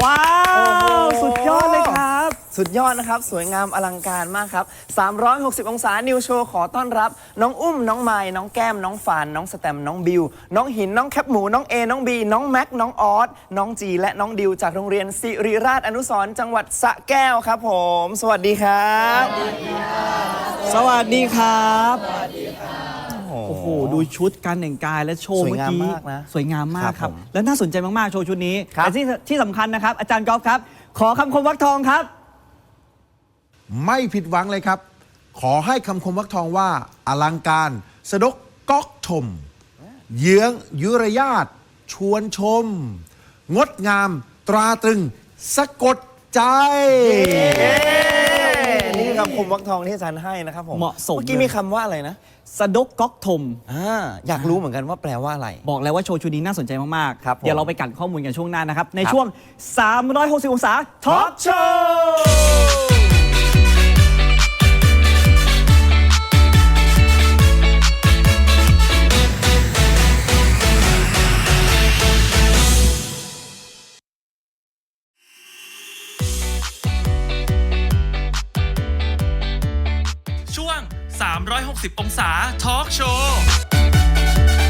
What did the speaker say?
ว้าวโอ้โหสุดยอดเลยครับ สุดยอดนะครับ สวยงามอลังการมากครับ 360 องศานิวโชว์ขอต้อนรับ น้องอุ้ม น้องไม้น้องแก้ม น้องฟาน น้องสแตม น้องบิว น้องหิน น้องแคปหมู น้องเอ น้องบี น้องแม็ก น้องออส น้องจีและน้องดิว จากโรงเรียนสิริราชอนุสรณ์จังหวัดสระแก้วครับผม สวัสดีครับ สวัสดีครับ โอ้โหดูชุดการแต่งกายและโชว์สวยเมื่องามกี้มากนะสวยงามมากคครัรับบผมและน่าสนใจมากๆโชว์ชุดนี้ครับ แต่ที่ที่สำคัญนะครับ อาจารย์กอล์ฟครับ ขอคำคมวักทองครับ ไม่ผิดหวังเลยครับ ขอให้คำคมวักทองว่าอลังการ สะดกก๊อกชม เยื้องยุรยาต ชวนชม งดงาม ตราตรึง สะกดใจเอ๊ะนี่ คือคำคมวักทองที่อาจารย์ให้นะครับผมเหมาะสม เมื่อกี้เลยมีคำว่าอะไรนะสะดกก๊อกทม อ่าอยากรู้เหมือนกันว่าแปลว่าอะไร บอกแล้วว่าโชว์ชุดนี้น่าสนใจมากครับผม ๆ เดี๋ยวเราไปกันข้อมูลกันช่วงหน้านะครับ ในครับช่วง 360 องศาทอท็อล์ปกโชว์ 360 องศาทอล์กโชว์